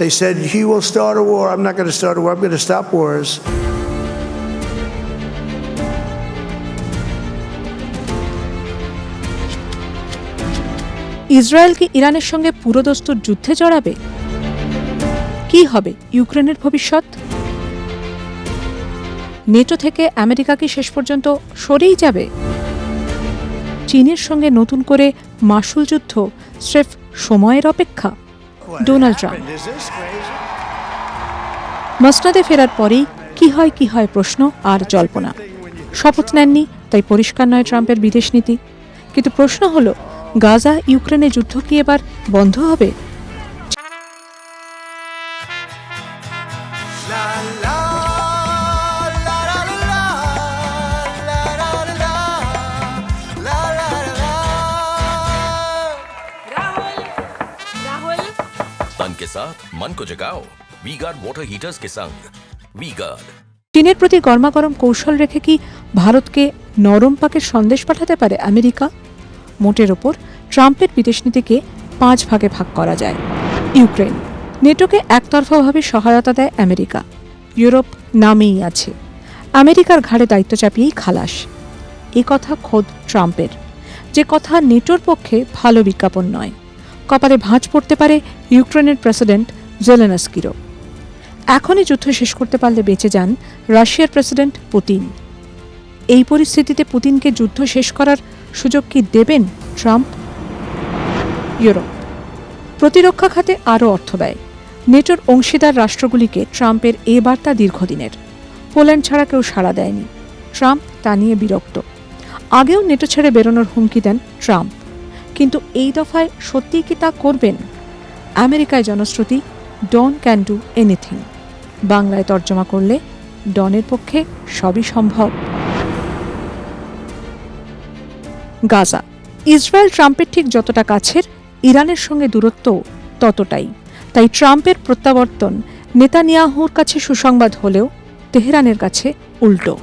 They said, He will start a war. I'm not going to start a war. I'm going to stop wars. Israel কি ইরানের সঙ্গে পুরোদস্তুর যুদ্ধে জড়াবে কি হবে ইউক্রেনের ভবিষ্যৎ নেটো থেকে আমেরিকা কি শেষ পর্যন্ত সরেই যাবে চীনের সঙ্গে নতুন করে মাসুল যুদ্ধ স্রেফ সময়ের অপেক্ষা ডোনাল্ড ট্রাম্প? মসনাদে ফেরার পরেই কি হয় কি হয় প্রশ্ন আর জল্পনা। শপথ নেননি, তাই পরিষ্কার নয় ট্রাম্পের বিদেশ নীতি। কিন্তু প্রশ্ন হলো গাজা ইউক্রেনে যুদ্ধ কি এবার বন্ধ হবে? तन के साथ मन को जगाओ वी गार्ड वाटर हीटर्स के संग वी गार्ड চীনের প্রতি গরমাগরম কৌশল রেখে কি ভারতকে নরম পাকের সন্দেশ পাঠাতে পারে আমেরিকা মোটের ওপর ট্রাম্পের বিদেশ নীতিকে পাঁচ ভাগে ভাগ করা যায় ইউক্রেন নেটোকে একতরফাভাবে সহায়তা দেয় আমেরিকা ইউরোপ নামেই আছে আমেরিকার ঘাড়ে দায়িত্ব চাপিয়েই খালাস এ কথা খোদ ট্রাম্পের যে কথা নেটোর পক্ষে ভালো বিজ্ঞাপন নয় কপালে ভাঁজ পড়তে পারে ইউক্রেনের প্রেসিডেন্ট জেলেনাস্কিরও। এখনই যুদ্ধ শেষ করতে পারলে বেঁচে যান রাশিয়ার প্রেসিডেন্ট পুতিন। এই পরিস্থিতিতে পুতিনকে যুদ্ধ শেষ করার সুযোগ কি দেবেন ট্রাম্প? ইউরোপ। প্রতিরক্ষা খাতে আরও অর্থ ব্যয়। নেটোর অংশীদার রাষ্ট্রগুলিকে ট্রাম্পের এ বার্তা দীর্ঘদিনের। পোল্যান্ড ছাড়া কেউ সাড়া দেয়নি। ট্রাম্প তা নিয়ে বিরক্ত। আগেও নেটো ছেড়ে বেরোনোর হুমকি দেন ট্রাম্প। কিন্তু এই দফায় সত্যিই কি তা করবেন? আমেরিকায় জনশ্রুতি, ডন ক্যান ডু এনিথিং। বাংলায় তর্জমা করলে ডনের পক্ষে সবই সম্ভব। গাজা। ইসরায়েল ট্রাম্পের ঠিক যতটা কাছের, ইরানের সঙ্গে দূরত্ব ততটাই। তাই ট্রাম্পের প্রত্যাবর্তন নেতানিয়াহুর কাছে সুসংবাদ হলেও তেহরানের কাছে উল্টো।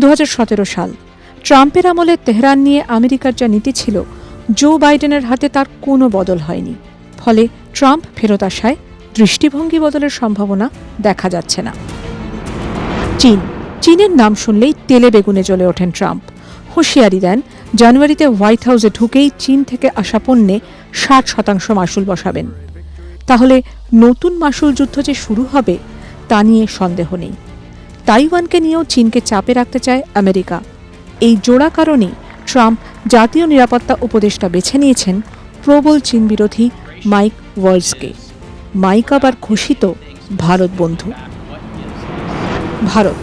দু হাজার সতেরো সাল। ট্রাম্পের আমলে তেহরান নিয়ে আমেরিকার যা নীতি ছিল জো বাইডেনের হাতে তার কোনো বদল হয়নি। ফলে ট্রাম্প ফেরত আসায় দৃষ্টিভঙ্গি বদলের সম্ভাবনা দেখা যাচ্ছে না। চীন। চীনের নাম শুনলেই তেলে বেগুনে জ্বলে ওঠেন ট্রাম্প হুঁশিয়ারি দেন, জানুয়ারিতে হোয়াইট হাউসে ঢুকেই চীন থেকে আসা পণ্যে ষাট শতাংশ মাসুল বসাবেন। তাহলে নতুন মাসুল যুদ্ধ যে শুরু হবে, তা নিয়ে সন্দেহ নেই। তাইওয়ানকে নিয়েও চীনকে চাপে রাখতে চায় আমেরিকা। এই জোড়া কারণেই ট্রাম্প জাতীয় নিরাপত্তা উপদেষ্টা বেছে নিয়েছেন প্রবল চীন বিরোধী মাইক ওয়ার্লসকে মাইক আবার ঘোষিত, ভারত বন্ধু। ভারত,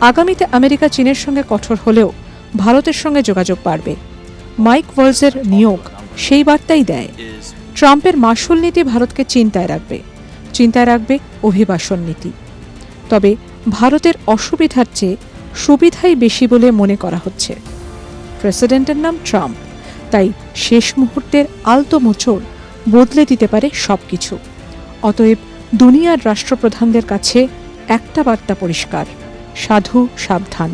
আগামীতে আমেরিকা চীনের সঙ্গে কঠোর হলেও ভারতের সঙ্গে যোগাযোগ বাড়বে। মাইক ওয়ার্লসের নিয়োগ সেই বার্তাই দেয়। ট্রাম্পের মাসুল নীতি ভারতকে চিন্তায় রাখবে। চিন্তায় রাখবে অভিবাসন নীতি। তবে ভারতের অসুবিধার চেয়ে সুবিধাই বেশি বলে মনে করা হচ্ছে। প্রেসিডেন্টের নাম ট্রাম্প। তাই শেষ মুহূর্তের আলতো মোচড় বদলে দিতে পারে সব কিছু অতএব দুনিয়ার রাষ্ট্রপ্রধানদের কাছে একটা বার্তা পরিষ্কার, সাধু সাবধান।